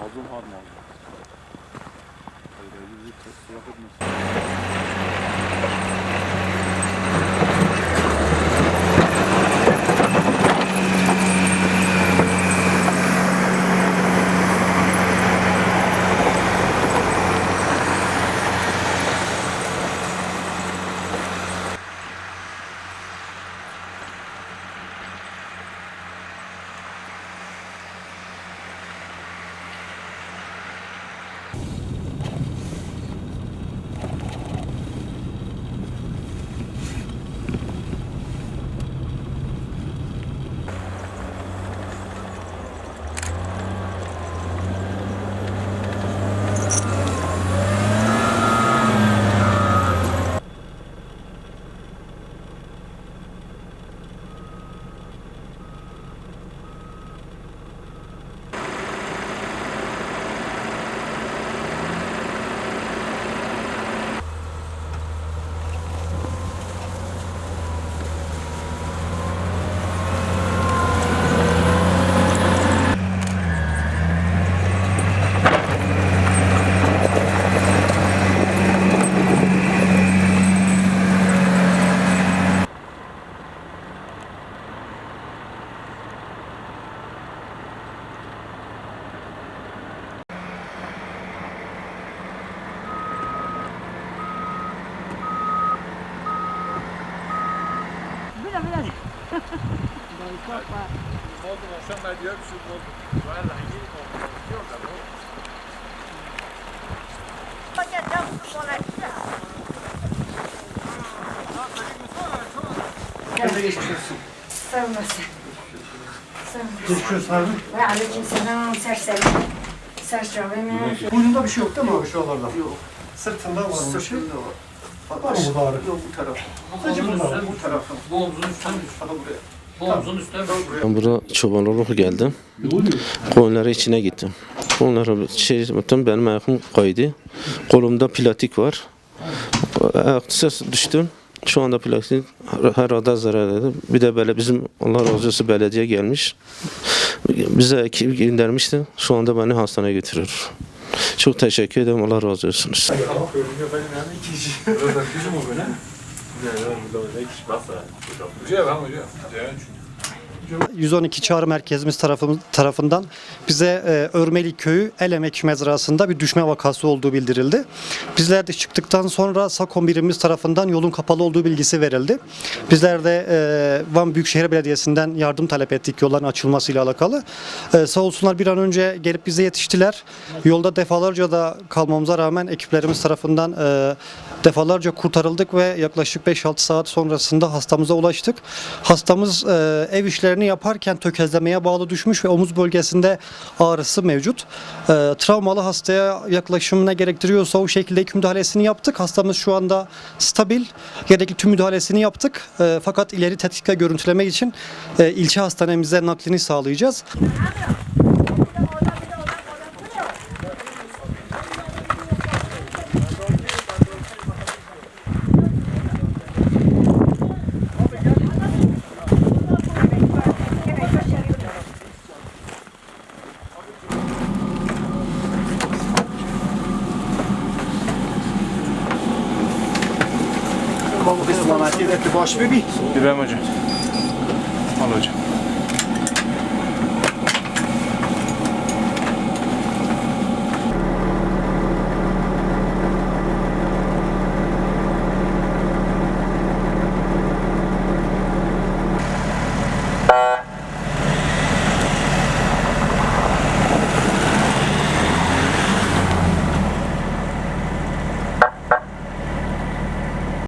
Mazlum har mazlum. Hayır hayır bizi tırak etmesin. Mira, mira. Sağ olasın. Sağ olasın. Olsun abi. Ve aleyküm selam. Serseri. Serseri. Boynunda bir şey yok değil mi abi şu? Yok. Sırtında var şey? Sırtında var. Var mı burada ağrı? Yok bu taraf. Sadece burada ağrı. Bu tarafı. Bu omzun üstüne mi? Sana buraya. Bu omzun üstüne mi? Ben burada çobanlık geldim. Koyunları içine gittim. Koyunları şey yaptım, benim ayakım kaydı. Kolumda platik var. Ayak düştüm. Şu anda platik herhalde zarar dedi. Bir de böyle bizim Allah razı olsun belediye gelmiş. Bize ekip göndermişti. Şu anda beni hastaneye götürüyor. Çok teşekkür ederim. Allah razı olsunuz. 112 çağrı merkezimiz tarafımız, tarafından bize e, Örmeli Köyü El Emek Mezrası'nda bir düşme vakası olduğu bildirildi. Bizler de çıktıktan sonra SAKOM birimimiz tarafından yolun kapalı olduğu bilgisi verildi. Bizler de e, Van Büyükşehir Belediyesi'nden yardım talep ettik yolların açılmasıyla alakalı. E, sağ olsunlar bir an önce gelip bize yetiştiler. Yolda defalarca da kalmamıza rağmen ekiplerimiz tarafından e, defalarca kurtarıldık ve yaklaşık 5-6 saat sonrasında hastamıza ulaştık. Hastamız e, ev işlerini yaparken tökezlemeye bağlı düşmüş ve omuz bölgesinde ağrısı mevcut. E, travmalı hastaya yaklaşımına gerektiriyorsa o şekilde ilk müdahalesini yaptık. Hastamız şu anda stabil. Gerekli tüm müdahalesini yaptık. E, fakat ileri tetkik ve görüntüleme için e, ilçe hastanemize naklini sağlayacağız. İbrahim hocam. Al hocam.